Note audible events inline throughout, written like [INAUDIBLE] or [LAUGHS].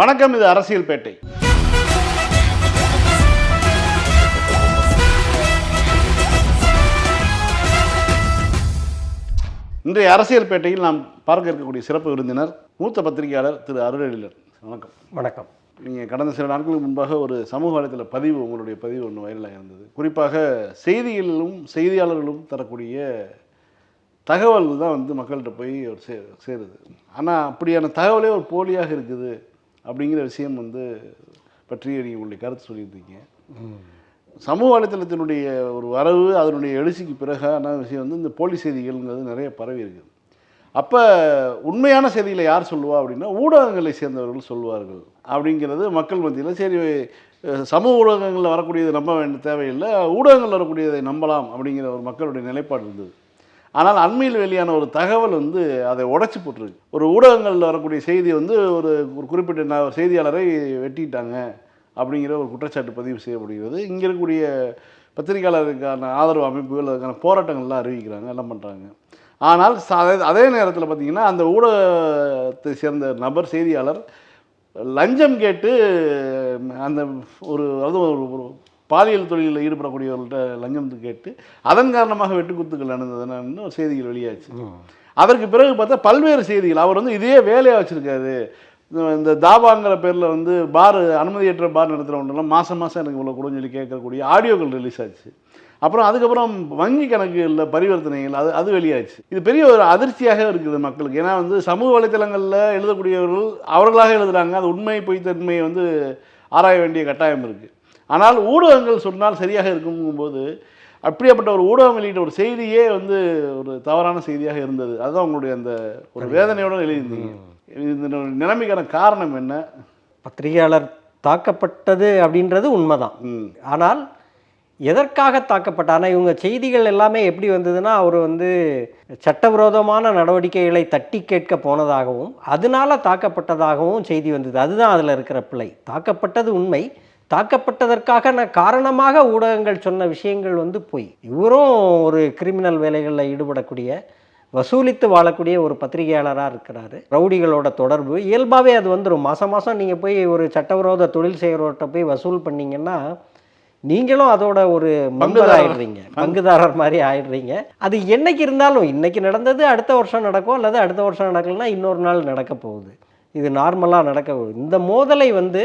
வணக்கம் இது அரசியல் பேட்டை. இன்றைய அரசியல் பேட்டையில் நாம் பார்க்க இருக்கக்கூடிய சிறப்பு விருந்தினர் மூத்த பத்திரிகையாளர் திரு அருளெழிலர் வணக்கம். வணக்கம். நீங்கள் கடந்த சில நாட்களுக்கு முன்பாக ஒரு சமூக வலைத்தள பதிவு உங்களுடைய பதிவு ஒன்று வைரலாக இருந்தது. குறிப்பாக செய்திகளிலும் செய்தியாளர்களும் தரக்கூடிய தகவல் தான் வந்து மக்கள்கிட்ட போய் ஒரு சே சேருது. ஆனால் அப்படியான தகவலே ஒரு போலியாக இருக்குது. அப்படிங்கிற விஷயம் வந்து பற்றி நீங்கள் உங்களுடைய கருத்து சொல்லியிருந்தீங்க. சமூக வலைத்தளத்தினுடைய ஒரு வரவு அதனுடைய எழுச்சிக்கு பிறகான விஷயம் வந்து இந்த போலி செய்திகள்ங்கிறது நிறைய பரவி இருக்குது. அப்போ உண்மையான செய்திகளை யார் சொல்லுவா அப்படின்னா ஊடகங்களை சேர்ந்தவர்கள் சொல்வார்கள் அப்படிங்கிறது மக்கள் மத்தியில் சரி சமூக ஊடகங்களில் வரக்கூடியதை நம்ப வேண்டிய தேவையில்லை ஊடகங்களில் வரக்கூடியதை நம்பலாம் அப்படிங்கிற ஒரு மக்களுடைய நிலைப்பாடு இருந்தது. ஆனால் அண்மையில் வெளியான ஒரு தகவல் வந்து அதை உடச்சி போட்டிருக்கு. ஒரு ஊடகங்களில் வரக்கூடிய செய்தி வந்து ஒரு ஒரு குறிப்பிட்ட செய்தியாளரை வெட்டிட்டாங்க அப்படிங்கிற ஒரு குற்றச்சாட்டு பதிவு செய்யப்படுகிறது. இங்கே இருக்கக்கூடிய பத்திரிகையாளருக்கான ஆதரவு அமைப்புகள் அதுக்கான போராட்டங்கள்லாம் அறிவிக்கிறாங்க எல்லாம் பண்ணுறாங்க ஆனால் அதே- அதே நேரத்தில் பார்த்திங்கன்னா அந்த ஊடகத்தை சேர்ந்த நபர் செய்தியாளர் லஞ்சம் கேட்டு அந்த ஒரு அதுவும் ஒரு பாலியல் தொழிலில் ஈடுபடக்கூடியவர்கள்ட்ட லஞ்சம் கேட்டு அதன் காரணமாக வெட்டுக்குத்துக்கள் நடந்ததுன்னு ஒரு செய்திகள் வெளியாச்சு. அதற்கு பிறகு பார்த்தா பல்வேறு செய்திகள். அவர் வந்து இதே வேலையாக வச்சுருக்காரு. இந்த தாபாங்கிற பேரில் வந்து பார் அனுமதியற்ற பார் நடத்துகிறவங்கலாம் மாதம் மாதம் எனக்கு இவ்வளோ கொடுன்னு சொல்லி கேட்கக்கூடிய ஆடியோக்கள் ரிலீஸ் ஆச்சு. அப்புறம் அதுக்கப்புறம் வங்கி கணக்குகளில் பரிவர்த்தனைகள் அது அது வெளியாச்சு. இது பெரிய ஒரு அதிர்ச்சியாக இருக்குது மக்களுக்கு. ஏன்னா வந்து சமூக வலைத்தளங்களில் எழுதக்கூடியவர்கள் அவர்களாக எழுதுகிறாங்க அது உண்மை பொய்த்தன்மையை வந்து ஆராய வேண்டிய கட்டாயம் இருக்குது ஆனால் ஊடகங்கள் சொன்னால் சரியாக இருக்கும்போது அப்படியாப்பட்ட ஒரு ஊடகம் வெளியிட்ட ஒரு செய்தியே வந்து ஒரு தவறான செய்தியாக இருந்தது. அதுதான் உங்களுடைய அந்த ஒரு வேதனையோடு எழுதியிருந்தீங்க. இந்த நிலைமைக்கான காரணம் என்ன? பத்திரிகையாளர் தாக்கப்பட்டது அப்படின்றது உண்மைதான். ஆனால் எதற்காக தாக்கப்பட்ட ஆனால் இவங்க செய்திகள் எல்லாமே எப்படி வந்ததுன்னா அவர் வந்து சட்டவிரோதமான நடவடிக்கைகளை தட்டி கேட்க போனதாகவும் அதனால தாக்கப்பட்டதாகவும் செய்தி வந்தது. அதுதான் அதில் இருக்கிற பிழை. தாக்கப்பட்டது உண்மை. தாக்கப்பட்டதற்காக நான் காரணமாக ஊடகங்கள் சொன்ன விஷயங்கள் வந்து பொய். இவரும் ஒரு கிரிமினல் வேலைகளில் ஈடுபடக்கூடிய வசூலித்து வாழக்கூடிய ஒரு பத்திரிகையாளராக இருக்கிறாரு. ரவுடிகளோட தொடர்பு. இயல்பாகவே அது வந்துடும் மாதம் மாதம் நீங்கள் போய் ஒரு சட்டவிரோத தொழில் செய்கிறவர்கிட்ட போய் வசூல் பண்ணீங்கன்னா நீங்களும் அதோட ஒரு பங்குதாரர். ஆயிடுறீங்க பங்குதாரர் மாதிரி ஆயிடுறீங்க. அது என்னைக்கு இருந்தாலும் இன்னைக்கு நடந்தது அடுத்த வருஷம் நடக்கும் அல்லது அடுத்த வருஷம் நடக்கலைன்னா இன்னொரு நாள் நடக்க போகுது. இது நார்மலாக நடக்க போகுது. இந்த மோதலை வந்து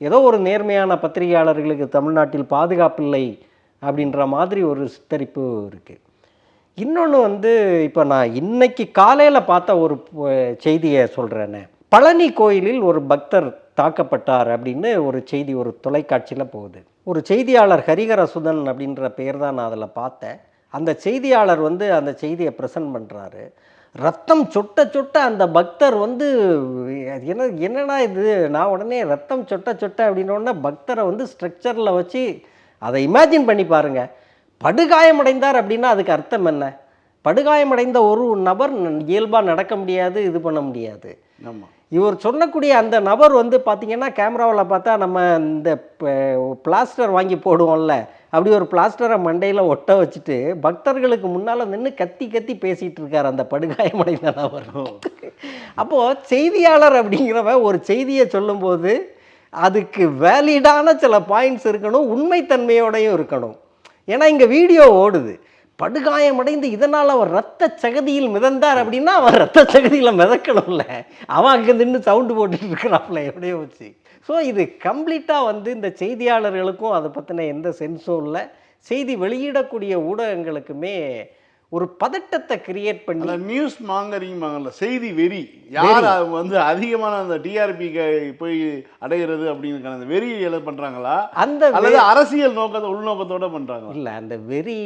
ஏதோ ஒரு நேர்மையான பத்திரிகையாளர்களுக்கு தமிழ்நாட்டில் பாதுகாப்பில்லை அப்படின்ற மாதிரி ஒரு சித்தரிப்பு இருக்குது இன்னொன்று வந்து இப்போ நான் இன்னைக்கு காலையில் பார்த்த ஒரு செய்தியை சொல்கிறேனே பழனி கோயிலில் ஒரு பக்தர் தாக்கப்பட்டார் அப்படின்னு ஒரு செய்தி ஒரு தொலைக்காட்சியில் போகுது. ஒரு செய்தியாளர் ஹரிகரசுதன் அப்படின்ற பேர் தான் நான் அதில் பார்த்தேன். அந்த செய்தியாளர் வந்து அந்த செய்தியை ப்ரெசன்ட் பண்ணுறாரு ரத்தம் சொட்ட சொட்ட அந்த பக்தர் வந்து என்ன என்னடா இது? நான் உடனே ரத்தம் சொட்ட சொட்ட அப்படின்னோடனே பக்தரை வந்து ஸ்ட்ரக்சரில் வச்சு அதை இமேஜின் பண்ணி பாருங்கள் படுகாயமடைந்தார் அப்படின்னா அதுக்கு அர்த்தம் என்ன? படுகாயமடைந்த ஒரு நபர் இயல்பாக நடக்க முடியாது இது பண்ண முடியாது. ஆமாம் இவர் சொல்லக்கூடிய அந்த நபர் வந்து பார்த்தீங்கன்னா கேமராவில் பார்த்தா நம்ம இந்த பிளாஸ்டர் வாங்கி போடுவோம்ல அப்படி ஒரு பிளாஸ்டரை மண்டையில் ஒட்ட வச்சுட்டு பக்தர்களுக்கு முன்னால் நின்று கத்தி கத்தி பேசிகிட்டு இருக்கார் அந்த படுகாயமடைந்த நபர் அப்போது செய்தியாளர் அப்படிங்கிறவன் ஒரு செய்தியை சொல்லும்போது அதுக்கு வேலிடான சில பாயிண்ட்ஸ் இருக்கணும் உண்மைத்தன்மையோடையும் இருக்கணும். ஏன்னா இங்கே வீடியோ ஓடுது. படுகாயமடைந்து இதனால் அவர் ரத்த சகதியில் மிதந்தார் அப்படின்னா அவன் ரத்த சகதியில் மிதக்கணும்ல. அவன் அங்கே நின்று சவுண்டு போட்டுட்டு இருக்கிறாப்புல எப்படியோ வச்சு. ஸோ இது கம்ப்ளீட்டாக வந்து இந்த செய்தியாளர்களுக்கும் அதை பற்றின எந்த சென்ஸும் இல்லை. செய்தி வெளியிடக்கூடிய ஊடகங்களுக்குமே ஒரு பதட்டத்தை கிரியேட் பண்ணி நியூஸ் மாங்கரிங்பாங்கல்ல செய்தி வெறி. யார் வந்து அதிகமான அந்த டிஆர்பி போய் அடையிறது அப்படிங்கிறதுக்கான அந்த வெறி எதை பண்றாங்களா? அந்த அல்லது அரசியல் நோக்கத்தை உள்நோக்கத்தோட பண்றாங்களா? இல்லை அந்த வெறி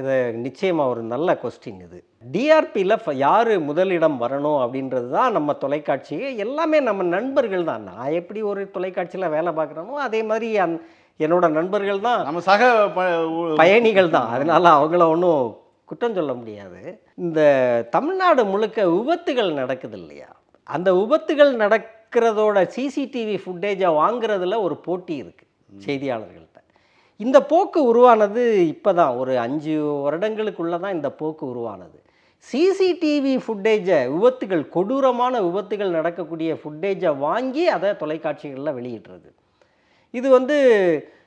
இதை நிச்சயமாக ஒரு நல்ல கொஸ்டின் இது. டிஆர்பியில் யார் முதலிடம் வரணும் அப்படின்றது தான் நம்ம தொலைக்காட்சி எல்லாமே நம்ம நண்பர்கள் தான். நான் எப்படி ஒரு தொலைக்காட்சியில் வேலை பார்க்குறேனோ அதே மாதிரி அந் என்னோட நண்பர்கள் தான். நம்ம சக பயணிகள் தான். அதனால் அவங்கள ஒன்றும் குற்றம் சொல்ல முடியாது. இந்த தமிழ்நாடு முழுக்க விபத்துகள் நடக்குது இல்லையா? அந்த விபத்துகள் நடக்கிறதோட சிசிடிவி ஃபுட்டேஜை வாங்குறதுல ஒரு போட்டி இருக்குது செய்தியாளர்கள்ட்ட. இந்த போக்கு உருவானது இப்போ தான் ஒரு அஞ்சு வருடங்களுக்குள்ளே தான் இந்த போக்கு உருவானது. சிசிடிவி ஃபுட்டேஜை விபத்துகள் கொடூரமான விபத்துகள் நடக்கக்கூடிய ஃபுட்டேஜை வாங்கி அதை தொலைக்காட்சிகளில் வெளியிடுறது. இது வந்து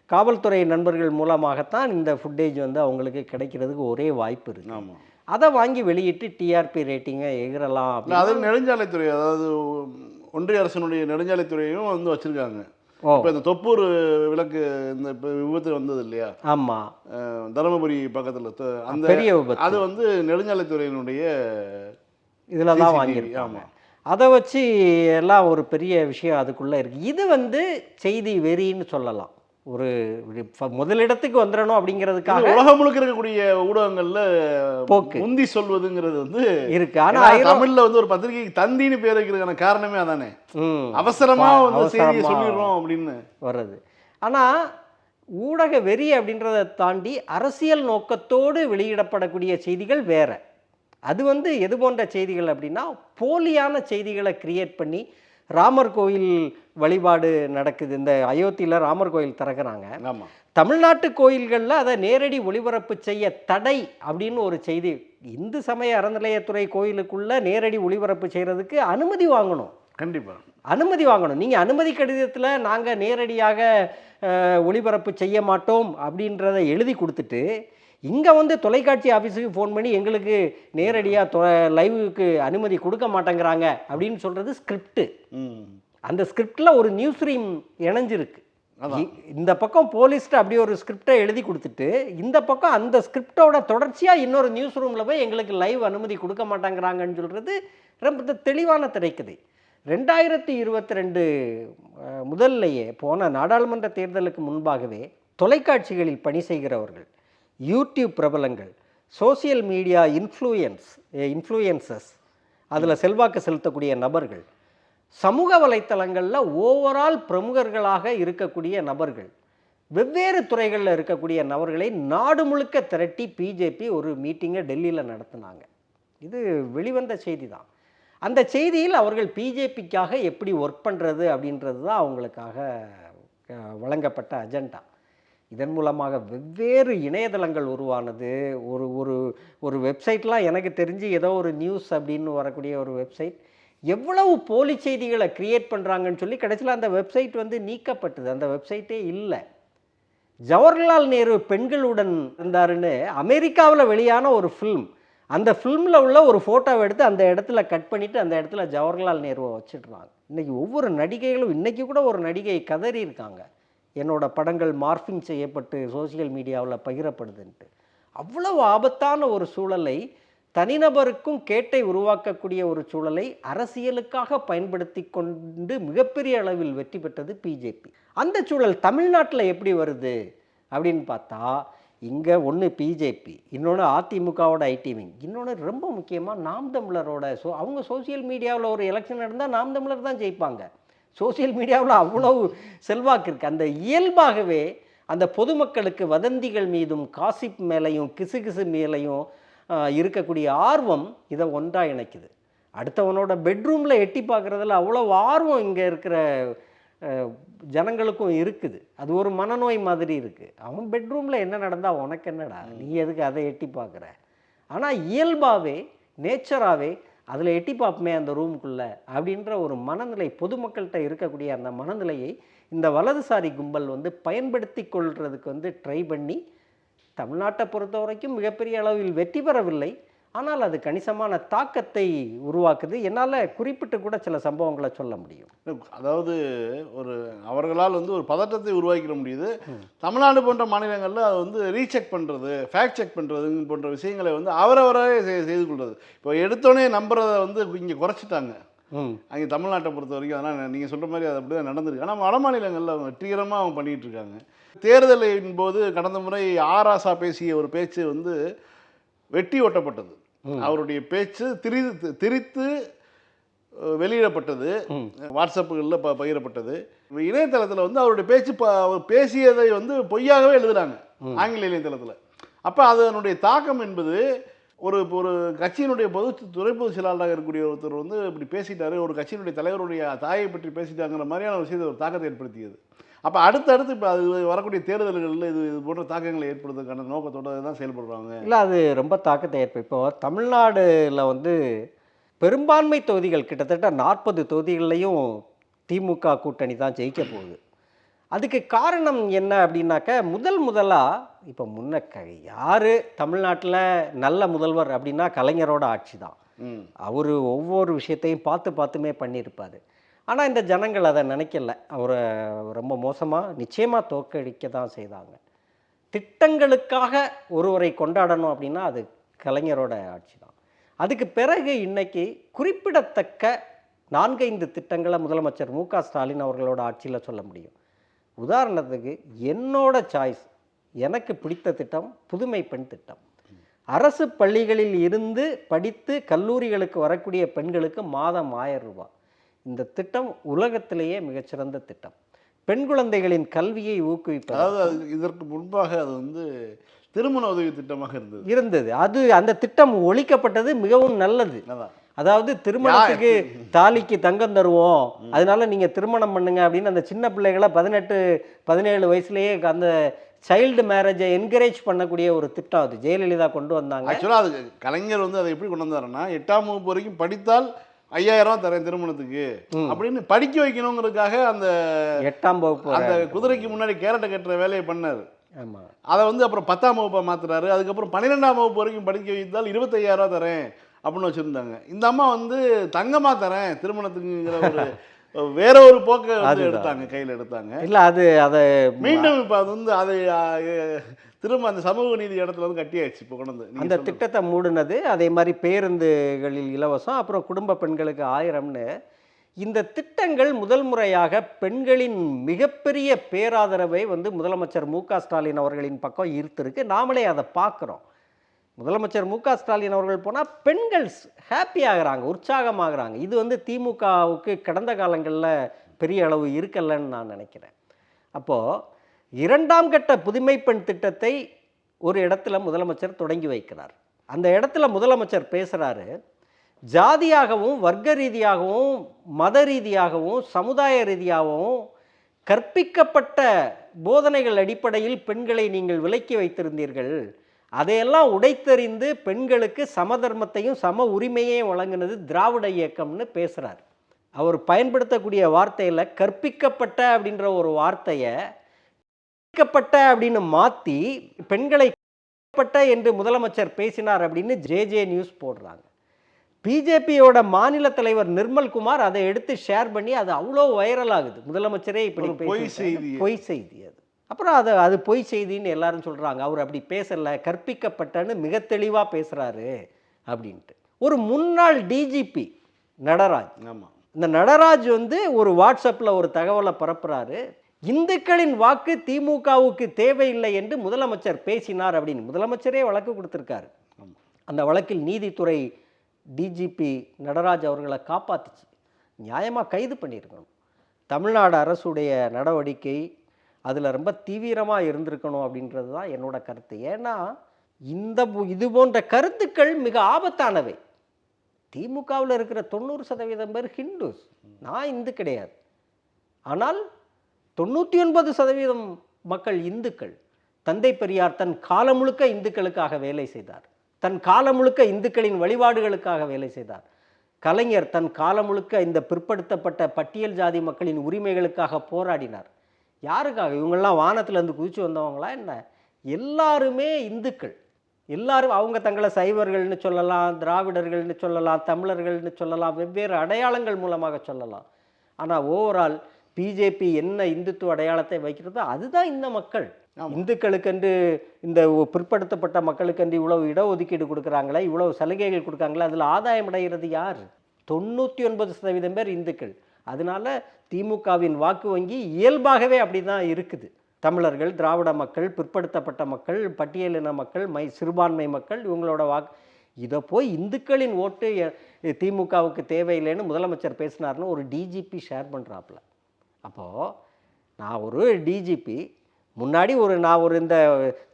காவல்துறை நண்பர்கள் மூலமாகத்தான் இந்த ஃபுட்டேஜ் வந்து அவங்களுக்கு கிடைக்கிறதுக்கு ஒரே வாய்ப்பு இருக்குது ஆமாம் அதை வாங்கி வெளியிட்டு டிஆர்பி ரேட்டிங்கை எகிரலாம் இல்லை அது நெடுஞ்சாலைத்துறை அதாவது ஒன்றிய அரசினுடைய நெடுஞ்சாலைத்துறையும் வந்து வச்சுருக்காங்க. இப்போ இந்த தொப்பூர் விளக்கு இந்த இப்போ விபத்து வந்தது இல்லையா? ஆமாம் தருமபுரி பக்கத்தில் அந்த பெரிய விபத்து. அது வந்து நெடுஞ்சாலைத்துறையினுடைய இதில் தான் CCTV, வாங்கியிருக்காங்க. ஆமா. அதை வச்சு எல்லாம் ஒரு பெரிய விஷயம் அதுக்குள்ளே இருக்குது இது வந்து செய்தி வெறின்னு சொல்லலாம். ஒரு முதலிடத்துக்கு வந்துடணும் அப்படிங்கிறதுக்காக உலகம் முழுக்க இருக்கக்கூடிய ஊடகங்கள்ல போக்கு. முந்தி சொல்வதுங்கிறது வந்து இருக்கு. ஆனா தமிழ்ல வந்து ஒரு பத்திரிகைக்கு தந்தின்னு பேர் வைக்கிறதுக்கான காரணமே அதானே? அவசரமா வந்து செய்தியை. சொல்லிடுறோம் அப்படின்னு. வர்றது. ஆனால் ஊடக வெறி அப்படின்றத தாண்டி அரசியல் நோக்கத்தோடு வெளியிடப்படக்கூடிய செய்திகள் வேற. அது வந்து எது போன்ற செய்திகள் அப்படின்னா போலியான செய்திகளை கிரியேட் பண்ணி ராமர் கோயில் வழிபாடு நடக்குது. இந்த அயோத்தியில் ராமர் கோயில் திறக்கிறாங்க. ஆமா. தமிழ்நாட்டு கோயில்களில் அதை நேரடி ஒளிபரப்பு செய்ய தடை அப்படின்னு ஒரு செய்தி. இந்து சமய அறநிலையத்துறை கோயிலுக்குள்ள நேரடி ஒளிபரப்பு செய்கிறதுக்கு அனுமதி வாங்கணும். கண்டிப்பா. அனுமதி வாங்கணும். நீங்கள் அனுமதி கடிதத்தில் நாங்கள் நேரடியாக ஒளிபரப்பு செய்ய மாட்டோம் அப்படின்றத எழுதி கொடுத்துட்டு இங்கே வந்து தொலைக்காட்சி ஆஃபீஸுக்கு ஃபோன் பண்ணி எங்களுக்கு நேரடியாக தொ லைவுக்கு அனுமதி கொடுக்க மாட்டேங்கிறாங்க அப்படின்னு சொல்கிறது ஸ்கிரிப்ட் அந்த ஸ்கிரிப்டில் ஒரு நியூஸ் ரீம் இணைஞ்சிருக்கு. இந்த பக்கம் போலீஸ்ட்டு அப்படி ஒரு ஸ்கிரிப்டை எழுதி கொடுத்துட்டு இந்த பக்கம் அந்த ஸ்கிரிப்டோட தொடர்ச்சியாக இன்னொரு நியூஸ் ரூமில் போய் எங்களுக்கு லைவ் அனுமதி கொடுக்க மாட்டாங்கிறாங்கன்னு சொல்கிறது ரொம்ப தெளிவான திரைக்கதை. ரெண்டாயிரத்தி இருபத்தி ரெண்டு முதல்லையே போன நாடாளுமன்ற தேர்தலுக்கு முன்பாகவே தொலைக்காட்சிகளில் பணி செய்கிறவர்கள் யூடியூப் பிரபலங்கள் சோசியல் மீடியா இன்ஃப்ளூயன்ஸ் இன்ஃப்ளூயன்சஸ் அதில் செல்வாக்கு செலுத்தக்கூடிய நபர்கள் சமூக வலைத்தளங்களில் ஓவரால் பிரமுகர்களாக இருக்கக்கூடிய நபர்கள் வெவ்வேறு துறைகளில் இருக்கக்கூடிய நபர்களை நாடு முழுக்க திரட்டி பிஜேபி ஒரு மீட்டிங்கை டெல்லியில் நடத்தினாங்க. இது வெளிவந்த செய்தி தான் அந்த செய்தியில் அவர்கள் பிஜேபிக்காக எப்படி ஒர்க் பண்ணுறது அப்படின்றது தான் அவங்களுக்காக வழங்கப்பட்ட அஜெண்டா இதன் மூலமாக வெவ்வேறு இணையதளங்கள் உருவானது. ஒரு ஒரு ஒரு வெப்சைட்லாம் எனக்கு தெரிஞ்சு ஏதோ ஒரு நியூஸ் அப்படின்னு வரக்கூடிய ஒரு வெப்சைட். எவ்வளவு போலி செய்திகளை கிரியேட் பண்ணுறாங்கன்னு சொல்லி கடைசியில் அந்த வெப்சைட் வந்து நீக்கப்பட்டது. அந்த வெப்சைட்டே இல்லை. ஜவஹர்லால் நேரு பெண்களுடன் இருந்தாருன்னு அமெரிக்காவில் வெளியான ஒரு ஃபில்ம் அந்த ஃபில்மில் உள்ள ஒரு ஃபோட்டோவை எடுத்து அந்த இடத்துல கட் பண்ணிவிட்டு அந்த இடத்துல ஜவஹர்லால் நேருவை வச்சிடுறாங்க. இன்றைக்கி ஒவ்வொரு நடிகைகளும் இன்றைக்கி கூட ஒரு நடிகை கதறி இருக்காங்க. என்னோடய படங்கள் மார்ஃபிங் செய்யப்பட்டு சோஷியல் மீடியாவில் பகிரப்படுதுன்ட்டு. அவ்வளவு ஆபத்தான ஒரு சூழலை தனிநபருக்கும் கேட்டை உருவாக்கக்கூடிய ஒரு சூழலை அரசியலுக்காக பயன்படுத்தி கொண்டு மிகப்பெரிய அளவில் வெற்றி பெற்றது பிஜேபி அந்த சூழல் தமிழ்நாட்டில் எப்படி வருது அப்படின்னு பார்த்தா இங்கே ஒன்று பிஜேபி இன்னொன்று அதிமுகவோட ஐடி விங் இன்னொன்று ரொம்ப முக்கியமாக நாம் தமிழரோட ஸோ அவங்க சோஷியல் மீடியாவில் ஒரு எலெக்ஷன் நடந்தால் நாம் தமிழர் தான் ஜெயிப்பாங்க. சோஷியல் மீடியாவில் அவ்வளவு செல்வாக்கு இருக்குது அந்த இயல்பாகவே அந்த பொதுமக்களுக்கு வதந்திகள் மீதும் காசிப் மேலையும் கிசுகிசு மேலையும் இருக்கக்கூடிய ஆர்வம் இதை ஒன்றாக இணைக்குது. அடுத்தவனோட பெட்ரூமில் எட்டி பார்க்குறதுல அவ்வளோ ஆர்வம் இங்கே இருக்கிற ஜனங்களுக்கும் இருக்குது. அது ஒரு மனநோய் மாதிரி இருக்குது அவன் பெட்ரூமில் என்ன நடந்தால் உனக்கு என்னடா? நீ எதுக்கு அதை எட்டி பார்க்குற? ஆனால் இயல்பாகவே நேச்சராகவே அதில் எட்டி பார்ப்போமே அந்த ரூமுக்குள்ளே அப்படின்ற ஒரு மனநிலை பொதுமக்கள்கிட்ட இருக்கக்கூடிய அந்த மனநிலையை இந்த வலதுசாரி கும்பல் வந்து பயன்படுத்தி கொள்றதுக்கு வந்து ட்ரை பண்ணி தமிழ்நாட்டை பொறுத்த வரைக்கும் மிகப்பெரிய அளவில் வெற்றி பெறவில்லை. ஆனால் அது கணிசமான தாக்கத்தை உருவாக்குது. என்னால் குறிப்பிட்டு கூட சில சம்பவங்களை சொல்ல முடியும். அதாவது ஒரு அவர்களால் வந்து ஒரு பதட்டத்தை உருவாக்கிட முடியுது. தமிழ்நாடு போன்ற மாநிலங்களில் அது வந்து ரீசெக் பண்ணுறது ஃபேக்ட் செக் பண்ணுறது போன்ற விஷயங்களை வந்து அவரவராக செய்- செய்து கொள்வது இப்போ எடுத்தோடனே நம்புறதை வந்து இங்கே குறைச்சிட்டாங்க. அங்கே தமிழ்நாட்டை பொறுத்த வரைக்கும் அதனால் நீங்கள் சொல்கிற மாதிரி அது அப்படி தான் நடந்திருக்கு. ஆனால் வட மாநிலங்களில் அவங்க வெற்றிகரமாக அவங்க பண்ணிகிட்டு இருக்காங்க. தேர்தலின் போது கடந்த முறை ஆராசா பேசிய ஒரு பேச்சு வந்து வெட்டி ஒட்டப்பட்டது அவருடைய பேச்சு திரி திரித்து அஹ், வெளியிடப்பட்டது. வாட்ஸ்அப்புகளில் ப பகிரப்பட்டது. இணையதளத்தில் வந்து அவருடைய பேச்சு ப பேசியதை வந்து பொய்யாகவே எழுதுறாங்க. ஆங்கில இணையதளத்தில். அப்போ அதனுடைய தாக்கம் என்பது ஒரு ஒரு கட்சியினுடைய பொது துணை பொதுச் செயலாளராக இருக்கக்கூடிய ஒருத்தர் வந்து இப்படி பேசிட்டாரு ஒரு கட்சியினுடைய தலைவருடைய தாயை பற்றி பேசிட்டாங்கிற மாதிரியான விஷயத்தை ஒரு தாக்கத்தை ஏற்படுத்தியது. அப்போ அடுத்தடுத்து இப்போ அது வரக்கூடிய தேர்தல்களில் இது இது போன்ற தாக்கங்களை ஏற்படுத்துறதுக்கான நோக்கத்தோட தான் செயல்படுறாங்க. இல்லை அது ரொம்ப தாக்கத்தை ஏற்படும் இப்போ தமிழ்நாடுல வந்து பெரும்பான்மை தொகுதிகள் கிட்டத்தட்ட நாற்பது தொகுதிகள்லையும் திமுக கூட்டணி தான் ஜெயிக்க போகுது. அதுக்கு காரணம் என்ன அப்படின்னாக்க முதல் முதலாக இப்போ முன்ன க யார் தமிழ்நாட்டில் நல்ல முதல்வர் அப்படின்னா கலைஞரோட ஆட்சி தான். அவர் ஒவ்வொரு விஷயத்தையும் பார்த்து பார்த்துமே பண்ணியிருப்பார். ஆனால் இந்த ஜனங்கள் அதை நினைக்கல. அவரை ரொம்ப மோசமாக நிச்சயமாக தோற்கடிக்க தான் செய்தாங்க. திட்டங்களுக்காக ஒருவரை கொண்டாடணும் அப்படின்னா அது கலைஞரோட ஆட்சி தான். அதுக்கு பிறகு இன்னைக்கு குறிப்பிடத்தக்க நான்கைந்து திட்டங்களை முதலமைச்சர் மு ஸ்டாலின் அவர்களோட ஆட்சியில் சொல்ல முடியும். உதாரணத்துக்கு என்னோட சாய்ஸ் எனக்கு பிடித்த திட்டம் புதுமை பெண் திட்டம். அரசு பள்ளிகளில் இருந்து படித்து கல்லூரிகளுக்கு வரக்கூடிய பெண்களுக்கு மாதம் ஆயிரம் ரூபாய். இந்த திட்டம் உலகத்திலேயே மிகச்சிறந்த திட்டம். பெண் குழந்தைகளின் கல்வியை ஊக்குவிப்பது. அதாவது அது இதற்கு முன்பாக அது வந்து திருமண உதவி திட்டமாக இருந்தது. இருந்தது. அது அந்த திட்டம் ஒழிக்கப்பட்டது மிகவும் நல்லது. அதாவது திருமணத்துக்கு தாலிக்கு தங்கம் தருவோம். அதனால நீங்க திருமணம் பண்ணுங்க அப்படின்னு அந்த சின்ன பிள்ளைகளை பதினெட்டு பதினேழு வயசுலயே அந்த சைல்டு மேரேஜை என்கரேஜ் பண்ணக்கூடிய ஒரு திட்டம் அது. ஜெயலலிதா கொண்டு வந்தாங்க. ஆக்சுவலாக அது கலைஞர் வந்து அதை எப்படி கொண்டு வந்தாருன்னா எட்டாம் வகுப்பு வரைக்கும் படித்தால் ஐயாயிரம் ரூபாய் தரேன் திருமணத்துக்கு. அப்படின்னு படிக்க வைக்கணுங்கிறதுக்காக அந்த எட்டாம் வகுப்பு அந்த குதிரைக்கு முன்னாடி கேரட்டை கட்டுற வேலையை பண்ணார். ஆமா. அதை வந்து அப்புறம் பத்தாம் வகுப்பை மாத்துறாரு. அதுக்கப்புறம் பன்னிரெண்டாம் வகுப்பு வரைக்கும் படிக்க வைத்தால் இருபத்தையாயிரம் தரேன் அப்படின்னு வச்சுருந்தாங்க. இந்த அம்மா வந்து தங்கமா தரேன் திருமணத்துக்குங்கிற ஒரு [LAUGHS] வேற ஒரு போக்கை அதுதான். எடுத்தாங்க கையில் எடுத்தாங்க. இல்ல அது அதை மீண்டும் இப்போ அது வந்து அதை திரும்ப அந்த சமூக நீதி இடத்துல வந்து கட்டியாச்சு இப்போ கொண்டு வந்து. அந்த. திட்டத்தை மூடுனது அதே மாதிரி பேருந்துகளில் இலவசம் அப்புறம் குடும்ப பெண்களுக்கு ஆயிரம்னு. இந்த திட்டங்கள் முதல் முறையாக பெண்களின் மிகப்பெரிய பேராதரவை வந்து முதலமைச்சர் மு க ஸ்டாலின் அவர்களின் பக்கம் ஈர்த்திருக்கு. நாமளே அதை பார்க்குறோம். முதலமைச்சர் மு க ஸ்டாலின் அவர்கள் போனால் பெண்கள் ஹாப்பி ஆகிறாங்க உற்சாகமாகறாங்க. இது வந்து திமுகவுக்கு கடந்த காலங்களில் பெரிய அளவு இருக்கலைன்னு நான் நினைக்கிறேன். அப்போது இரண்டாம் கட்ட புதுமை பெண் திட்டத்தை ஒரு இடத்துல முதலமைச்சர் தொடங்கி வைக்கிறார். அந்த இடத்துல முதலமைச்சர் பேசுகிறாரு ஜாதியாகவும் வர்க்க ரீதியாகவும் மத ரீதியாகவும் சமுதாய ரீதியாகவும் கற்பிக்கப்பட்ட போதனைகள் அடிப்படையில் பெண்களை நீங்கள் விலக்கி வைத்திருந்தீர்கள். அதையெல்லாம் உடைத்தெறிந்து பெண்களுக்கு சமதர்மத்தையும் சம உரிமையையும் வழங்கினது திராவிட இயக்கம்னு பேசுகிறார் அவர் பயன்படுத்தக்கூடிய வார்த்தையில் கற்பிக்கப்பட்ட அப்படின்ற ஒரு வார்த்தையை கற்பிக்கப்பட்ட அப்படின்னு மாற்றி பெண்களை கற்பிக்கப்பட்ட என்று முதலமைச்சர் பேசினார் அப்படின்னு ஜே ஜே நியூஸ் போடுறாங்க. பிஜேபியோட மாநில தலைவர் நிர்மல் குமார் அதை எடுத்து ஷேர் பண்ணி அது அவ்வளோ வைரல் ஆகுது. முதலமைச்சரே இப்படி. பொய் செய்தி அது. அப்புறம் அது அது பொய் செய்தின்னு எல்லாரும் சொல்றாங்க. அவர் அப்படி பேசல கற்பிக்கப்பட்டன்னு மிக தெளிவா பேசுறாரு அப்படின்ட்டு. ஒரு முன்னாள் டிஜிபி நடராஜ். ஆமா. இந்த நடராஜ் வந்து ஒரு வாட்ஸ்அப்பில் ஒரு தகவலை பரப்புறாரு. இந்துக்களின் வாக்கு திமுகவுக்கு தேவையில்லை என்று முதலமைச்சர் பேசினார் அப்படின்னு முதலமைச்சரே வழக்கு கொடுத்துருக்காரு. அந்த வழக்கில் நீதித்துறை டிஜிபி நடராஜ் அவர்களை காப்பாத்துச்சு. நியாயமாக கைது பண்ணியிருக்கணும். தமிழ்நாடு அரசுடைய நடவடிக்கை அதில் ரொம்ப தீவிரமாக இருந்திருக்கணும் அப்படின்றது தான் என்னோட கருத்து. ஏன்னா இந்த இது போன்ற கருத்துக்கள் மிக ஆபத்தானவை. திமுகவில் இருக்கிற தொண்ணூறு சதவீதம் பேர் ஹிந்துஸ். நான் இந்து கிடையாது. ஆனால் தொண்ணூற்றி ஒன்பது சதவீதம் மக்கள் இந்துக்கள். தந்தை பெரியார் தன் காலம் முழுக்க இந்துக்களுக்காக வேலை செய்தார். தன் காலம் முழுக்க இந்துக்களின் வழிபாடுகளுக்காக வேலை செய்தார். கலைஞர் தன் காலம் முழுக்க இந்த பிற்படுத்தப்பட்ட பட்டியல் ஜாதி மக்களின் உரிமைகளுக்காக போராடினார். யாருக்காக? இவங்கெல்லாம் வானத்திலேருந்து குதிச்சு வந்தவங்களா என்ன? எல்லாருமே இந்துக்கள். எல்லாரும் அவங்க தங்களை சைவர்கள்னு சொல்லலாம் திராவிடர்கள்னு சொல்லலாம் தமிழர்கள்னு சொல்லலாம் வெவ்வேறு அடையாளங்கள் மூலமாக சொல்லலாம். ஆனால் ஓவரால் பிஜேபி என்ன இந்துத்துவ அடையாளத்தை வைக்கிறதோ அதுதான் இந்த மக்கள். இந்துக்களுக்கென்று இந்த பிற்படுத்தப்பட்ட மக்களுக்கென்று இவ்வளவு இடஒதுக்கீடு கொடுக்குறாங்களே இவ்வளவு சலுகைகள் கொடுக்குறாங்களே அதில் ஆதாயம் அடைகிறது யார்? தொண்ணூற்றி ஒன்பது சதவீதம் பேர் இந்துக்கள். அதனால திமுகவின் வாக்கு வங்கி இயல்பாகவே அப்படி தான் இருக்குது. தமிழர்கள் திராவிட மக்கள் பிற்படுத்தப்பட்ட மக்கள் பட்டியலின மக்கள் மை சிறுபான்மை மக்கள் இவங்களோட வாக்கு இதை போய் இந்துக்களின் ஓட்டு திமுகவுக்கு தேவையில்லைன்னு முதலமைச்சர் பேசினார்னு ஒரு டிஜிபி ஷேர் பண்ணுறாப்புல அப்போது நான் ஒரு டிஜிபி முன்னாடி ஒரு நான் ஒரு இந்த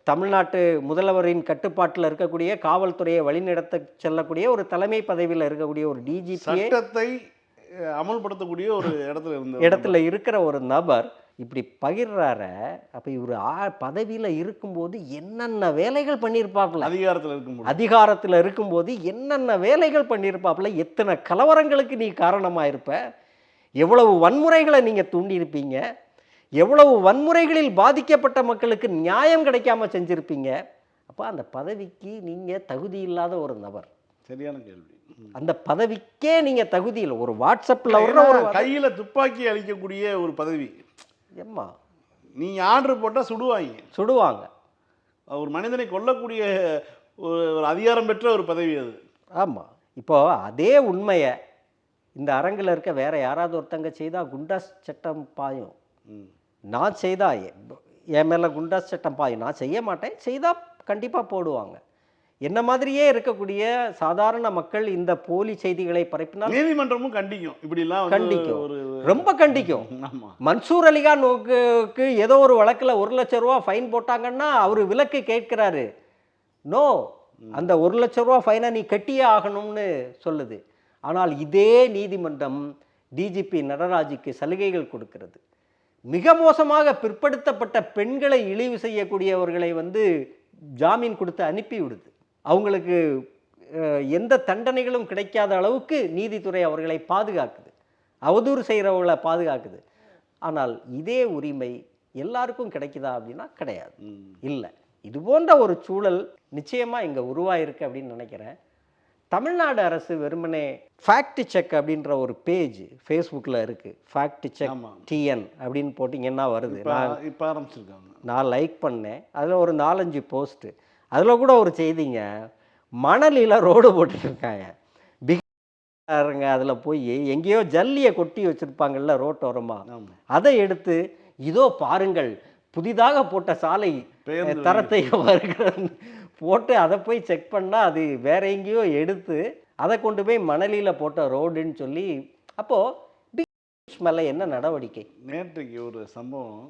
தமிழ்நாட்டு முதல்வரின் கட்டுப்பாட்டில் இருக்கக்கூடிய காவல்துறையை வழிநடத்த செல்லக்கூடிய ஒரு தலைமை பதவியில் இருக்கக்கூடிய ஒரு டிஜிபி சட்டத்தை அமல்படுத்தக்கூடிய ஒரு இடத்துல இருந்த இடத்துல இருக்கிற ஒரு நபர் இப்படி பகிர்றார அப்போ இவர் ஆ பதவியில் இருக்கும்போது என்னென்ன வேலைகள் பண்ணியிருப்பாப்புல அதிகாரத்தில் இருக்கும்போது. அதிகாரத்தில் இருக்கும்போது என்னென்ன வேலைகள் பண்ணியிருப்பாப்புல எத்தனை கலவரங்களுக்கு நீ காரணமாக இருப்ப எவ்வளவு வன்முறைகளை நீங்கள் தூண்டியிருப்பீங்க? எவ்வளவு வன்முறைகளில் பாதிக்கப்பட்ட மக்களுக்கு நியாயம் கிடைக்காம செஞ்சுருப்பீங்க? அப்போ அந்த பதவிக்கு நீங்கள் தகுதி இல்லாத ஒரு நபர். சரியான கேள்வி. அந்த பதவிக்கே நீங்கள் தகுதி இல்லை. ஒரு வாட்ஸ்அப்பில் ஒரு கையில துப்பாக்கி அளிக்கக்கூடிய ஒரு பதவி. எம்மா நீங்க ஆர்டர் போட்டா சுடுவாங்க. சுடுவாங்க. ஒரு மனிதனை கொல்லக்கூடிய ஒரு ஒரு அதிகாரம் பெற்ற ஒரு பதவி அது. ஆமாம் இப்போ அதே உண்மையை இந்த அரங்கில் இருக்க வேற யாராவது ஒருத்தங்க செய்தால் குண்டாஸ் சட்டம் பாயும். நான் செய்தா என் மேலே குண்டாஸ் சட்டம் பாயும். நான் செய்ய மாட்டேன். செய்தால் கண்டிப்பாக போடுவாங்க. என்ன மாதிரியே இருக்கக்கூடிய சாதாரண மக்கள் இந்த போலி செய்திகளை பரப்பினால் நீதிமன்றமும் கண்டிக்கும். இப்படி எல்லாம் வந்து கண்டிக்கும். ரொம்ப கண்டிக்கும். மன்சூர் அலிகான் நோக்குக்கு ஏதோ ஒரு வழக்கில் ஒரு லட்ச ரூபா ஃபைன் போட்டாங்கன்னா அவர் விலக்கு கேட்கிறாரு. நோ அந்த ஒரு லட்ச ரூபா ஃபைனை நீ கட்டியே ஆகணும்னு சொல்லுது. ஆனால் இதே நீதிமன்றம் டிஜிபி நடராஜுக்கு சலுகைகள் கொடுக்கிறது. மிக மோசமாக பிற்படுத்தப்பட்ட பெண்களை இழிவு செய்யக்கூடியவர்களை வந்து ஜாமீன் கொடுத்து அனுப்பி விடுது அவங்களுக்கு எந்த தண்டனைகளும் கிடைக்காத அளவுக்கு நீதித்துறை அவர்களை பாதுகாக்குது. அவதூறு செய்கிறவங்களை பாதுகாக்குது. ஆனால் இதே உரிமை எல்லாருக்கும் கிடைக்குதா அப்படின்னா கிடையாது. இல்லை. இது போன்ற ஒரு சூழல் நிச்சயமாக இங்கே உருவாயிருக்கு அப்படின்னு நினைக்கிறேன். தமிழ்நாடு அரசு வெறுமனே ஃபேக்ட் செக் அப்படின்ற ஒரு பேஜ் ஃபேஸ்புக்கில் இருக்குது ஃபேக்ட் செக் டிஎன் அப்படின்னு போட்டிங்கன்னா வருது. நான் இப்ப ஆரம்பிச்சிருக்காங்க. நான் லைக் பண்ணேன். அதில் ஒரு நாலஞ்சு போஸ்ட்டு அதில் கூட ஒரு செய்திங்க. மணலில் ரோடு போட்டுருக்காங்க பிகாருங்க அதில் போய் எங்கேயோ ஜல்லியை கொட்டி வச்சுருப்பாங்கல்ல ரோட்டோரமாக அதை எடுத்து இதோ பாருங்கள் புதிதாக போட்ட சாலை தரத்தை போட்டு அதை போய் செக் பண்ணால் அது வேற எங்கேயோ எடுத்து அதை கொண்டு போய் மணலியில் போட்ட ரோடுன்னு சொல்லி அப்போது மேலே என்ன நடவடிக்கை? நேற்றைக்கு ஒரு சம்பவம்.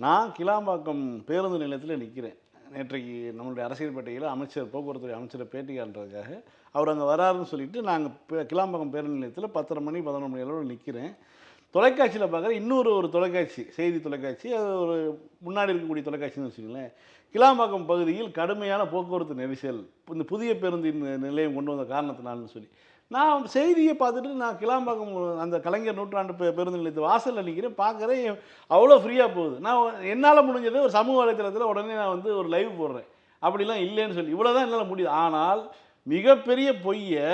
நான் கிளாம்பாக்கம் பேருந்து நிலையத்தில் நிற்கிறேன் நேற்றைக்கு நம்மளுடைய அரசியல் பேட்டையில் அமைச்சர் போக்குவரத்துறை அமைச்சரை பேட்டி காண்றதுக்காக அவர் அங்கே வராருன்னு சொல்லிட்டு நாங்கள் கிளாம்பாக்கம் பேருந்து நிலையத்தில் பத்தரை மணி பதினொரு மணி அளவில் நிற்கிறேன் தொலைக்காட்சியில் பார்க்குற இன்னொரு ஒரு தொலைக்காட்சி செய்தி தொலைக்காட்சி. அது ஒரு முன்னாடி இருக்கக்கூடிய தொலைக்காட்சின்னு வச்சுக்கோங்களேன். கிளாம்பாக்கம் பகுதியில் கடுமையான போக்குவரத்து நெரிசல் இந்த புதிய பேருந்தின் நிலையம் கொண்டு வந்த காரணத்தினால்னு சொல்லி. நான் செய்தியை பார்த்துட்டு நான் கிளாம்பாக்கம் அந்த கலைஞர் நூற்றாண்டு பே- பேருந்து நிலையத்து வாசலில் நிற்கிறேன் பார்க்குறேன் அவ்வளோ ஃப்ரீயாக போகுது. நான் என்னால் முடிஞ்சது ஒரு சமூக வலைத்தளத்தில் உடனே நான் வந்து ஒரு லைவ் போடுறேன். அப்படிலாம் இல்லைன்னு சொல்லி இவ்வளோ தான் என்னால் முடியுது. ஆனால் மிகப்பெரிய பொய்யை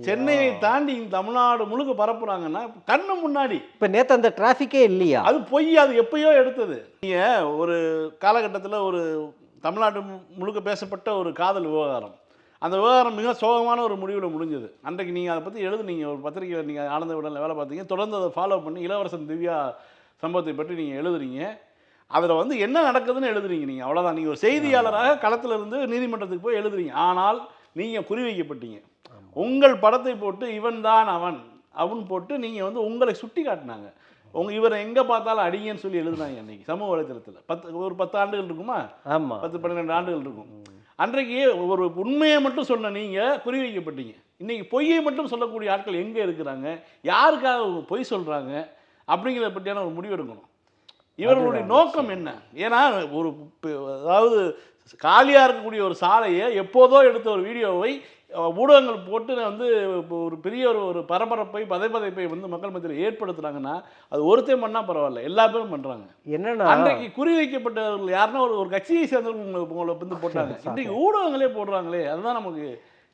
சென்னையை தாண்டி இந்த தமிழ்நாடு முழுக்க பரப்புறாங்கன்னா கண்ணு முன்னாடி. இப்போ நேற்று அந்த டிராஃபிக்கே இல்லையா? அது பொய் அது எப்பயோ எடுத்தது. நீங்கள் ஒரு காலகட்டத்தில் ஒரு தமிழ்நாடு முழுக்க பேசப்பட்ட ஒரு காதல் விவகாரம். அந்த விவகாரம் மிக சோகமான ஒரு முடிவில் முடிஞ்சது. அன்றைக்கு நீங்கள் அதை பற்றி எழுதுனீங்க ஒரு பத்திரிகையில் நீங்கள் ஆனந்த விடலில் வேலை பார்த்தீங்க. தொடர்ந்து அதை ஃபாலோ பண்ணி இளவரசன் திவ்யா சம்பவத்தை பற்றி நீங்கள் எழுதுறீங்க. அதில் வந்து என்ன நடக்குதுன்னு எழுதுறீங்க நீங்கள் அவ்வளோதான் நீங்கள் ஒரு செய்தியாளராக களத்தில் இருந்து நீதிமன்றத்துக்கு போய் எழுதுறீங்க. ஆனால் நீங்கள் குறிவைக்கப்பட்டீங்க. உங்கள் படத்தை போட்டு இவன் தான் அவன். அவன் போட்டு நீங்கள் வந்து உங்களை சுட்டி காட்டினாங்க. உங்க இவரை எங்கே பார்த்தாலும் அடிங்கன்னு சொல்லி எழுதுனாங்க அன்னைக்கு சமூக வலைத்தளத்தில். பத்து ஒரு பத்து ஆண்டுகள் இருக்குமா? ஆமாம் பத்து பன்னிரெண்டு ஆண்டுகள் இருக்கும். அன்றைக்கு ஒரு உண்மையை மட்டும் சொன்ன நீங்கள் குறிவைக்கப்பட்டீங்க இன்னைக்கு பொய்யை மட்டும் சொல்லக்கூடிய ஆட்கள் எங்கே இருக்கிறாங்க? யாருக்காக பொய் சொல்கிறாங்க அப்படிங்கிறத பற்றியான ஒரு முடிவு எடுக்கணும். இவர்களுடைய நோக்கம் என்ன? ஏன்னா ஒரு அதாவது காலியாக இருக்கக்கூடிய ஒரு சாலையை எப்போதோ எடுத்த ஒரு வீடியோவை ஊடகங்கள் போட்டு வந்து ஒரு பெரிய ஒரு ஒரு பரபரப்பை பதைபதைப்பை வந்து மக்கள் மத்தியில் ஏற்படுத்துறாங்கன்னா அது ஒருத்தன் பண்ணால் பரவாயில்ல. எல்லா பேரும் பண்ணுறாங்க என்னன்னா? அன்றைக்கு குறி வைக்கப்பட்டவர்கள் யாருன்னா ஒரு ஒரு கட்சியை சேர்ந்தவங்க உங்களை வந்து போட்டாங்க. [LAUGHS] இன்றைக்கு ஊடகங்களே போடுறாங்களே அதுதான் நமக்கு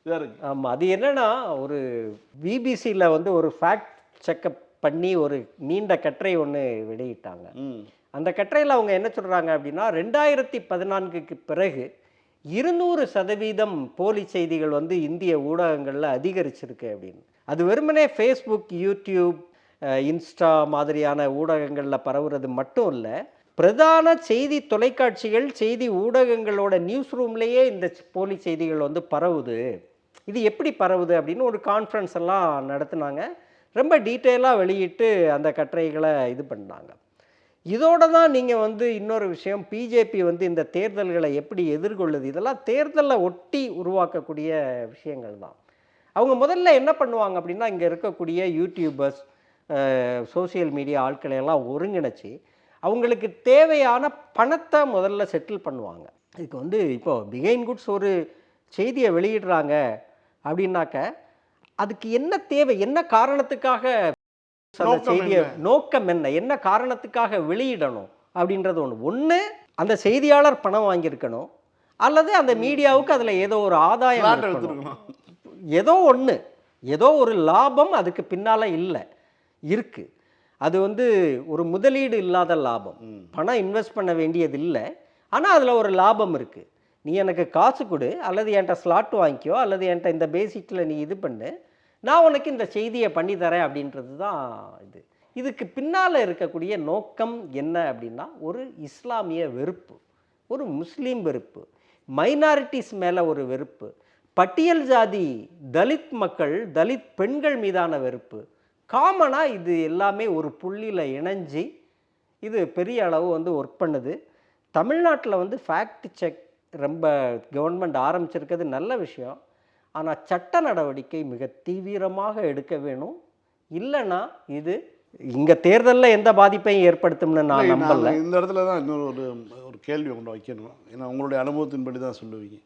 இதாக இருக்கு. ஆமாம் அது என்னன்னா ஒரு பிபிசியில் வந்து ஒரு ஃபேக்ட் செக்கப் பண்ணி ஒரு நீண்ட கட்டுரை ஒன்று வெளியிட்டாங்க. அந்த கட்டுரையில் அவங்க என்ன சொல்கிறாங்க அப்படின்னா ரெண்டாயிரத்தி பதினான்குக்கு பிறகு இருநூறு சதவீதம் போலி செய்திகள் வந்து இந்திய ஊடகங்களில் அதிகரிச்சிருக்கு அப்படின்னு. அது வெறுமனே ஃபேஸ்புக் யூடியூப் இன்ஸ்டா மாதிரியான ஊடகங்களில் பரவுறது மட்டும் இல்லை பிரதான செய்தி தொலைக்காட்சிகள் செய்தி ஊடகங்களோட நியூஸ் ரூம்லேயே இந்த போலி செய்திகள் வந்து பரவுது. இது எப்படி பரவுது அப்படின்னு ஒரு கான்ஃபரன்ஸ் எல்லாம் நடத்துனாங்க. ரொம்ப டீட்டெயிலாக வெளியிட்டு அந்த கட்டுரைகளை இது பண்ணாங்க. இதோட தான் நீங்கள் வந்து இன்னொரு விஷயம் பிஜேபி வந்து இந்த தேர்தல்களை எப்படி எதிர்கொள்ளுது? இதெல்லாம் தேர்தலை ஒட்டி உருவாக்கக்கூடிய விஷயங்கள் தான். அவங்க முதல்ல என்ன பண்ணுவாங்க அப்படின்னா இங்கே இருக்கக்கூடிய யூடியூபர்ஸ் சோஷியல் மீடியா ஆட்களை எல்லாம் ஒருங்கிணைச்சு அவங்களுக்கு தேவையான பணத்தை முதல்ல செட்டில் பண்ணுவாங்க. இதுக்கு வந்து இப்போது பிகைன் குட்ஸ் ஒரு செய்தியை வெளியிடுறாங்க அப்படின்னாக்க அதுக்கு என்ன தேவை என்ன காரணத்துக்காக அந்த நோக்கம் செய்தியை என்ன? நோக்கம் என்ன? என்ன காரணத்துக்காக வெளியிடணும் அப்படின்றது ஒன்று ஒன்று அந்த செய்தியாளர் பணம் வாங்கியிருக்கணும். அல்லது அந்த மீடியாவுக்கு அதில் ஏதோ ஒரு ஆதாயம் ஏதோ ஒன்று ஏதோ ஒரு லாபம் அதுக்கு பின்னால் இல்லை. இருக்குது அது வந்து ஒரு முதலீடு இல்லாத லாபம். பணம் இன்வெஸ்ட் பண்ண வேண்டியது இல்லை. ஆனால் அதில் ஒரு லாபம் இருக்குது நீ எனக்கு காசு கொடு. அல்லது என்கிட்ட ஸ்லாட் வாங்கிக்கோ. அல்லது என்கிட்ட இந்த பேசிக்கில் நீ இது பண்ணு. நான் உனக்கு இந்த செய்தியை பண்ணி தரேன் அப்படின்றது தான் இது. இதுக்கு பின்னால் இருக்கக்கூடிய நோக்கம் என்ன அப்படின்னா ஒரு இஸ்லாமிய வெறுப்பு ஒரு முஸ்லீம் வெறுப்பு மைனாரிட்டிஸ் மேலே ஒரு வெறுப்பு பட்டியல் ஜாதி தலித் மக்கள் தலித் பெண்கள் மீதான வெறுப்பு. காமனாக இது எல்லாமே ஒரு புள்ளியில் இணைஞ்சி இது பெரிய அளவு வந்து ஒர்க் பண்ணுது. தமிழ்நாட்டில் வந்து ஃபேக்ட் செக் ரொம்ப கவர்மெண்ட் ஆரம்பிச்சிருக்கிறது நல்ல விஷயம். ஆனால் சட்ட நடவடிக்கை மிக தீவிரமாக எடுக்க வேணும். இல்லைன்னா இது இங்கே தேர்தலில் எந்த பாதிப்பையும் ஏற்படுத்தும்னு நான் நம்பல. இந்த இடத்துல தான் இன்னொரு ஒரு ஒரு கேள்வி உங்களை வைக்கணும். ஏன்னா உங்களுடைய அனுபவத்தின்படி தான் சொல்லுவீங்க.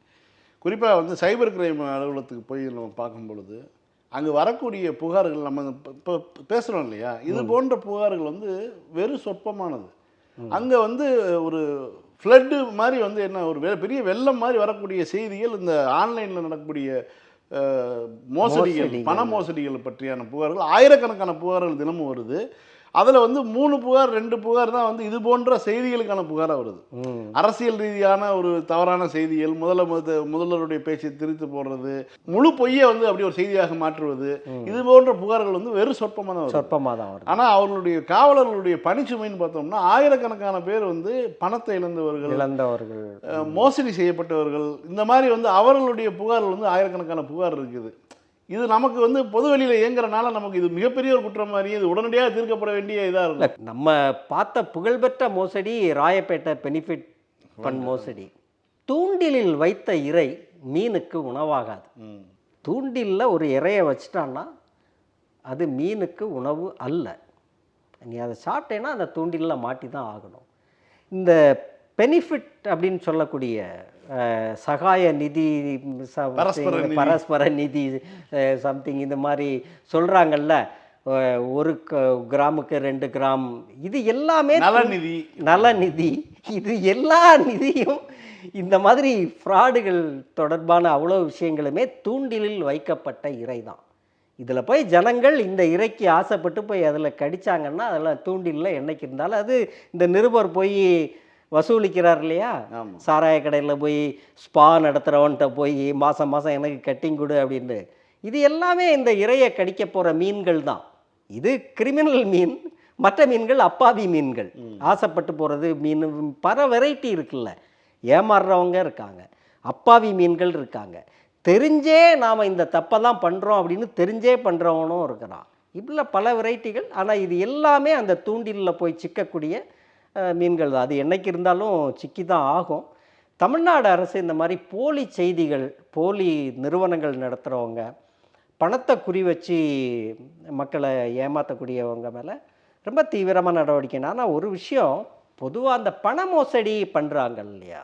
குறிப்பாக வந்து சைபர் கிரைம் அலுவலகத்துக்கு போய் நம்ம பார்க்கும் பொழுது அங்கே வரக்கூடிய புகார்கள் நம்ம இப்போ பேசுகிறோம் இல்லையா? இது போன்ற புகார்கள் வந்து வெறும் சொற்பமானது. அங்கே வந்து ஒரு ஃப்ளட்டு மாதிரி வந்து என்ன ஒரு வெ- பெரிய வெள்ளம் மாதிரி வரக்கூடிய செய்திகள் இந்த ஆன்லைனில் நடக்கக்கூடிய மோசடிகள். பண மோசடிகள் பற்றியான புகார்கள் ஆயிரக்கணக்கான புகார்கள் தினமும் வருது அதில் வந்து மூணு புகார் ரெண்டு புகார் தான் வந்து இது போன்ற செய்திகளுக்கான புகாராக வருது. அரசியல் ரீதியான ஒரு தவறான செய்திகள் முதல முத- முதல்வருடைய பேச்சை திரித்து போடுறது முழு பொய்யை வந்து அப்படி ஒரு செய்தியாக மாற்றுவது இது போன்ற புகார்கள் வந்து வெறும் சொற்பமாக தான் சொற்பமாக தான் வருது. ஆனால் அவர்களுடைய காவலர்களுடைய பணிச்சுமைன்னு பார்த்தோம்னா ஆயிரக்கணக்கான பேர் வந்து பணத்தை இழந்தவர்கள் இழந்தவர்கள். மோசடி செய்யப்பட்டவர்கள் இந்த மாதிரி வந்து அவர்களுடைய புகார்கள் வந்து ஆயிரக்கணக்கான புகார் இருக்குது. இது நமக்கு வந்து பொதுவெளியில் இயங்குறனால நமக்கு இது மிகப்பெரிய ஒரு குற்றம் மாதிரி இது உடனடியாக தீர்க்கப்பட வேண்டிய இதாக இல்ல, இருக்கும். நம்ம பார்த்த புகழ்பெற்ற மோசடி ராயப்பேட்டை பெனிஃபிட் ஃபண்ட் மோசடி. தூண்டிலில் வைத்த இறை மீனுக்கு உணவாகாது. தூண்டிலில் ஒரு இறையை வச்சிட்டான்னா அது மீனுக்கு உணவு அல்ல. நீ அதை சாப்பிட்டேன்னா அந்த தூண்டிலில் மாட்டி தான் ஆகணும். இந்த பெனிஃபிட் அப்படின்னு சொல்லக்கூடிய சகாய நிதி. பரஸ்பர நிதி. சம்திங் இந்த மாதிரி சொல்கிறாங்கல்ல ஒரு கிராமுக்கு ரெண்டு கிராம். இது எல்லாமே நலநிதி. நலநிதி. இது எல்லா நிதியும் இந்த மாதிரி ஃப்ராடுகள் தொடர்பான அவ்வளோ விஷயங்களுமே தூண்டிலில் வைக்கப்பட்ட இறை தான் இதில் போய் ஜனங்கள் இந்த இறைக்கு ஆசைப்பட்டு போய் அதில் கடிச்சாங்கன்னா அதில் தூண்டிலில் என்னைக்கு இருந்தாலும் அது இந்த நிருபர் போய் வசூலிக்கிறார் இல்லையா? சாராய கடையில் போய் ஸ்பா நடத்துகிறவன்கிட்ட போய் மாதம் மாதம் எனக்கு கட்டிங் கொடு அப்படின்னு இது எல்லாமே இந்த இறையை கடிக்க போகிற மீன்கள் தான். இது கிரிமினல் மீன் மற்ற மீன்கள் அப்பாவி மீன்கள். ஆசைப்பட்டு போகிறது மீன் பல வெரைட்டி இருக்குல்ல. ஏமாறுறவங்க இருக்காங்க. அப்பாவி மீன்கள் இருக்காங்க. தெரிஞ்சே நாம் இந்த தப்பை தான் பண்ணுறோம் அப்படின்னு தெரிஞ்சே பண்ணுறவனும் இருக்கிறான். இப்படில பல வெரைட்டிகள் ஆனால் இது எல்லாமே அந்த தூண்டிலில் போய் சிக்கக்கூடிய மீன்கள் தான். அது என்றைக்கு இருந்தாலும் சிக்கி தான் ஆகும். தமிழ்நாடு அரசு இந்த மாதிரி போலி செய்திகள் போலி நிறுவனங்கள் நடத்துகிறவங்க பணத்தை குறி வச்சு மக்களை ஏமாற்றக்கூடியவங்க மேலே ரொம்ப தீவிரமாக நடவடிக்கை. ஆனால் ஒரு விஷயம் பொதுவாக அந்த பண மோசடி பண்ணுறாங்க இல்லையா?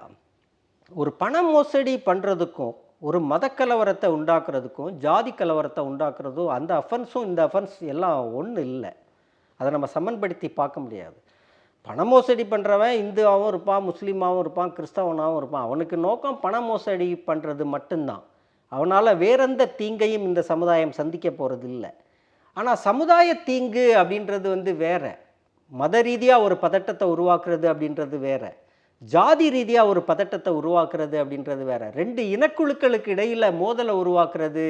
ஒரு பண மோசடி பண்ணுறதுக்கும் ஒரு மத கலவரத்தை உண்டாக்குறதுக்கும் ஜாதி கலவரத்தை உண்டாக்குறதும் அந்த அஃபென்ஸும் இந்த அஃபென்ஸ் எல்லாம் ஒன்று இல்லை. அதை நம்ம சமன்படுத்தி பார்க்க முடியாது. பண மோசடி பண்ணுறவன் இந்துவாகவும் இருப்பான் முஸ்லீமாகவும் இருப்பான் கிறிஸ்தவனாகவும் இருப்பான். அவனுக்கு நோக்கம் பண மோசடி பண்ணுறது மட்டும்தான். அவனால் வேறெந்த தீங்கையும் இந்த சமுதாயம் சந்திக்க போகிறது இல்லை ஆனால் சமுதாய தீங்கு அப்படின்றது வந்து வேற. மத ரீதியாக ஒரு பதட்டத்தை உருவாக்குறது அப்படின்றது வேற. ஜாதி ரீதியாக ஒரு பதட்டத்தை உருவாக்குறது அப்படின்றது வேறு. ரெண்டு இனக்குழுக்களுக்கு இடையில் மோதலை உருவாக்குறது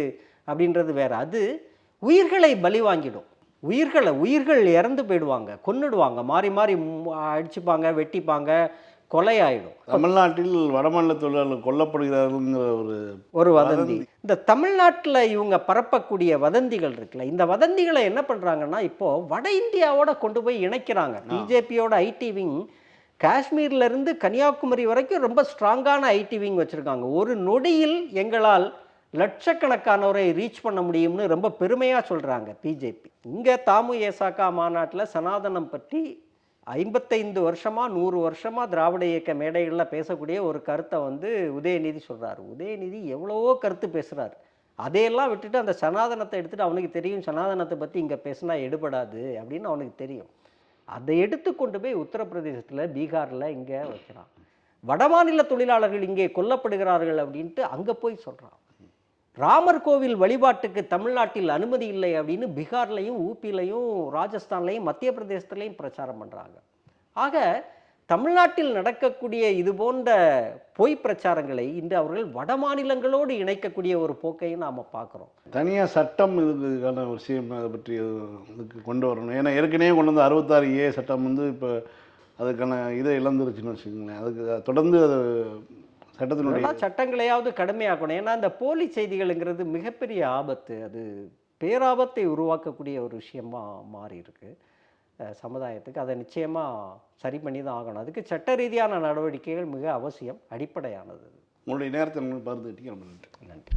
அப்படின்றது வேறு. அது உயிர்களை பலி வாங்கிடும். உயிர்களை உயிர்கள் இறந்து போயிடுவாங்க கொன்னுடுவாங்க. மாறி மாறி அடிச்சுப்பாங்க வெட்டிப்பாங்க கொலையாயிடும். தமிழ்நாட்டில் வடமாநில தொழிலாளர்கள் கொல்லப்படுகிறார்கள்ங்கிற ஒரு ஒரு வதந்தி. இந்த தமிழ்நாட்டில் இவங்க பரப்பக்கூடிய வதந்திகள் இருக்குல்ல இந்த வதந்திகளை என்ன பண்ணுறாங்கன்னா இப்போது வட இந்தியாவோட கொண்டு போய் இணைக்கிறாங்க. பிஜேபியோட ஐடி விங் காஷ்மீர்ல இருந்து கன்னியாகுமரி வரைக்கும் ரொம்ப ஸ்ட்ராங்கான ஐடி விங் வச்சுருக்காங்க. ஒரு நொடியில் எங்களால் லட்சக்கணக்கானவரை ரீச் பண்ண முடியும்னு ரொம்ப பெருமையாக சொல்கிறாங்க பிஜேபி இங்கே தாமு ஏசாக்கா மாநாட்டில் சனாதனம் பற்றி ஐம்பத்தைந்து வருஷமாக நூறு வருஷமாக திராவிட இயக்க மேடைகளில் பேசக்கூடிய ஒரு கருத்தை வந்து உதயநிதி சொல்கிறார் உதயநிதி எவ்வளவோ கருத்து பேசுகிறார் அதையெல்லாம் விட்டுட்டு அந்த சனாதனத்தை எடுத்துகிட்டு அவனுக்கு தெரியும் சனாதனத்தை பற்றி இங்கே பேசினா எடுபடாது அப்படின்னு அவனுக்கு தெரியும். அதை எடுத்து கொண்டு போய் உத்தரப்பிரதேசத்தில் பீகாரில் இங்கே வைக்கிறான். வடமாநில தொழிலாளர்கள் இங்கே கொல்லப்படுகிறார்கள் அப்படின்ட்டு அங்கே போய் சொல்கிறான் ராமர் கோவில் வழிபாட்டுக்கு தமிழ்நாட்டில் அனுமதி இல்லை அப்படின்னு பீகார்லையும் ஊப்பிலையும் ராஜஸ்தான்லையும் மத்திய பிரதேசத்துலையும் பிரச்சாரம் பண்ணுறாங்க ஆக தமிழ்நாட்டில் நடக்கக்கூடிய இது போன்ற பொய் பிரச்சாரங்களை இன்று அவர்கள் வட மாநிலங்களோடு இணைக்கக்கூடிய ஒரு போக்கையும் நாம் பார்க்குறோம். தனியாக சட்டம் இதுக்கான விஷயம் அதை பற்றி இதுக்கு கொண்டு வரணும். ஏன்னா ஏற்கனவே கொண்டு வந்த அறுபத்தாறு ஏ சட்டம் வந்து இப்போ அதுக்கான இதை இழந்துருச்சுன்னு வச்சுக்கோங்களேன். அதுக்கு தொடர்ந்து அது சட்டத்தினுடைய சட்டங்களையாவது கடுமையாக்கணும். ஏன்னா இந்த போலி செய்திகள்ங்கிறது மிகப்பெரிய ஆபத்து. அது பேராபத்தை உருவாக்கக்கூடிய ஒரு விஷயமா மாறி இருக்கு. சமுதாயத்துக்கு. அதை நிச்சயமாக சரி பண்ணி தான் ஆகணும். அதுக்கு சட்ட ரீதியான நடவடிக்கைகள் மிக அவசியம் அடிப்படையானது. உங்களுடைய நேரத்தை உங்களுக்கு பகிர்ந்துக்கிட்டீங்க ரொம்ப நன்றி. நன்றி.